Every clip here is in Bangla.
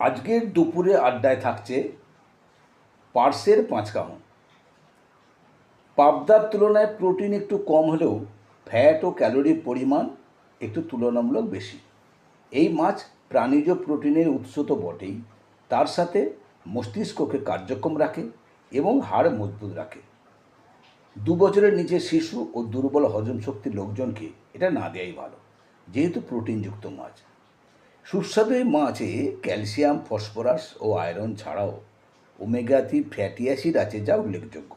আজকের দুপুরে আড্ডায় থাকছে পার্সের পাঁচ কামন। পাবদার তুলনায় প্রোটিন একটু কম হলেও ফ্যাট ও ক্যালোরির পরিমাণ একটু তুলনামূলক বেশি। এই মাছ প্রাণীজ প্রোটিনের উৎস তো বটেই, তার সাথে মস্তিষ্ককে কার্যক্ষম রাখে এবং হাড় মজবুত রাখে। দু বছরের নিচে শিশু ও দুর্বল হজম শক্তির লোকজনকে এটা না দেওয়াই ভালো, যেহেতু প্রোটিনযুক্ত মাছ। সুস্বাদু এই মাছে ক্যালসিয়াম, ফসফরাস ও আয়রন ছাড়াও ওমেগা থ্রি ফ্যাটি অ্যাসিড আছে যা উল্লেখযোগ্য।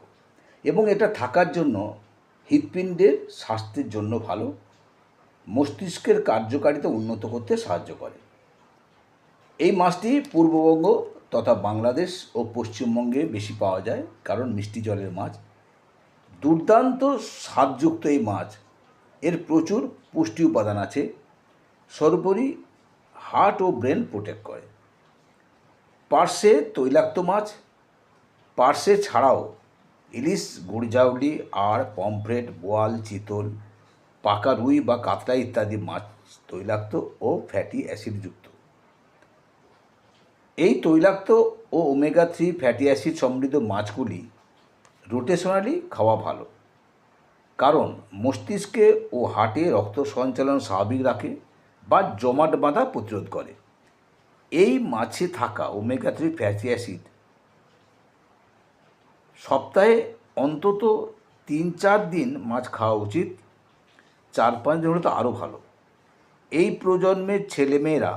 এবং এটা থাকার জন্য হৃৎপিণ্ডের স্বাস্থ্যের জন্য ভালো, মস্তিষ্কের কার্যকারিতা উন্নত করতে সাহায্য করে। এই মাছটি পূর্ববঙ্গ তথা বাংলাদেশ ও পশ্চিমবঙ্গে বেশি পাওয়া যায়, কারণ মিষ্টি জলের মাছ। দুর্দান্ত স্বাদযুক্ত এই মাছ। এর প্রচুর পুষ্টি উপাদান আছে। সর্বোপরি হার্ট ও ব্রেন প্রোটেক্ট করে। পার্সে তৈলাক্ত মাছ পার্সে ছাড়াও ইলিশ, গুড়জাউলি আর পমফ্রেট, বোয়াল, চিতল, পাকা রুই বা কাতলা ইত্যাদি মাছ তৈলাক্ত ও ফ্যাটি অ্যাসিডযুক্ত এই তৈলাক্ত ও ওমেগা থ্রি ফ্যাটি অ্যাসিড সমৃদ্ধ মাছগুলি রোটেশনালি খাওয়া ভালো। কারণ মস্তিষ্কে ও হার্টে রক্ত সঞ্চালন স্বাভাবিক রাখে। বা জমাট বাঁধা প্রতিরোধ করে। এই মাছে থাকা ওমেগা থ্রি ফ্যাটি অ্যাসিড সপ্তাহে অন্তত তিন চার দিন মাছ খাওয়া উচিত, চার পাঁচ দিন হলে তো আরও ভালো। এই প্রজন্মের ছেলেমেয়েরা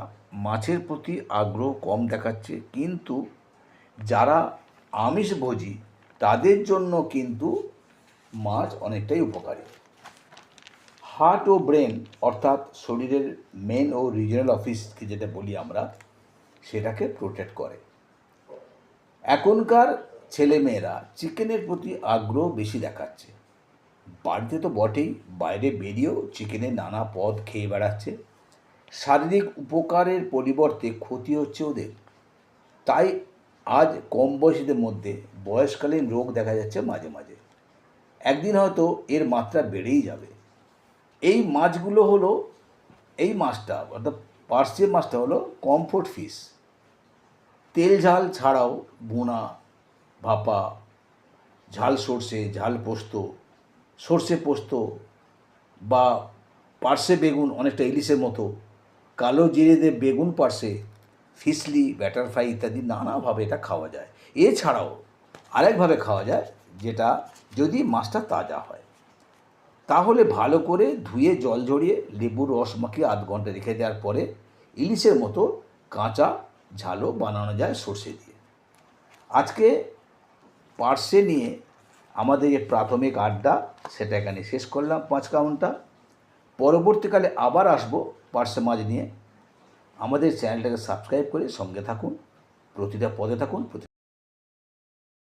মাছের প্রতি আগ্রহ কম দেখাচ্ছে, কিন্তু যারা আমিষ আমিষভোজী তাদের জন্য কিন্তু মাছ অনেকটাই উপকারী। হার্ট ও ব্রেন অর্থাৎ শরীরের মেন ও রিজনাল অফিসকে যেটা বলি আমরা, সেটাকে প্রোটেক্ট করে। এখনকার ছেলেমেয়েরা চিকেনের প্রতি আগ্রহ বেশি দেখাচ্ছে। বাড়িতে তো বটেই, বাইরে বেরিয়েও চিকেনের নানা পদ খেয়ে বেড়াচ্ছে। শারীরিক উপকারের পরিবর্তে ক্ষতি হচ্ছে ওদের। তাই আজ কম বয়সীদের মধ্যে বয়সকালীন রোগ দেখা যাচ্ছে মাঝে মাঝে। একদিন হয়তো এর মাত্রা বেড়েই যাবে। এই মাছগুলো হলো, এই মাছটা, অর্থাৎ পার্সে মাছটা হলো কমফোর্ট ফিশ তেল ঝাল ছাড়াও বোনা ভাপা, ঝাল সর্ষে, ঝাল পোস্ত, সর্ষে পোস্ত বা পার্সে বেগুন অনেকটা ইলিশের মতো, কালো জিরে দিয়ে বেগুন পার্সে, ফিসলি ব্যাটার ফ্রাই ইত্যাদি নানাভাবে এটা খাওয়া যায়। এছাড়াও আরেকভাবে খাওয়া যায়, যেটা যদি মাছটা তাজা হয়। তাহলে ভালো করে ধুয়ে, জল ঝরিয়ে, লেবুর রস মাখিয়ে আধ ঘণ্টা রেখে দেওয়ার পরে ইলিশের মতো কাঁচা ঝালও বানানো যায় সর্ষে দিয়ে। আজকে পার্সে নিয়ে আমাদের যে প্রাথমিক আড্ডা, সেটা এখানে শেষ করলাম পাঁচ কাউন্টটা। পরবর্তীকালে আবার আসব পার্সে মাছ নিয়ে। আমাদের চ্যানেলটাকে সাবস্ক্রাইব করে সঙ্গে থাকুন, প্রতিটা পদে থাকুন, প্রতি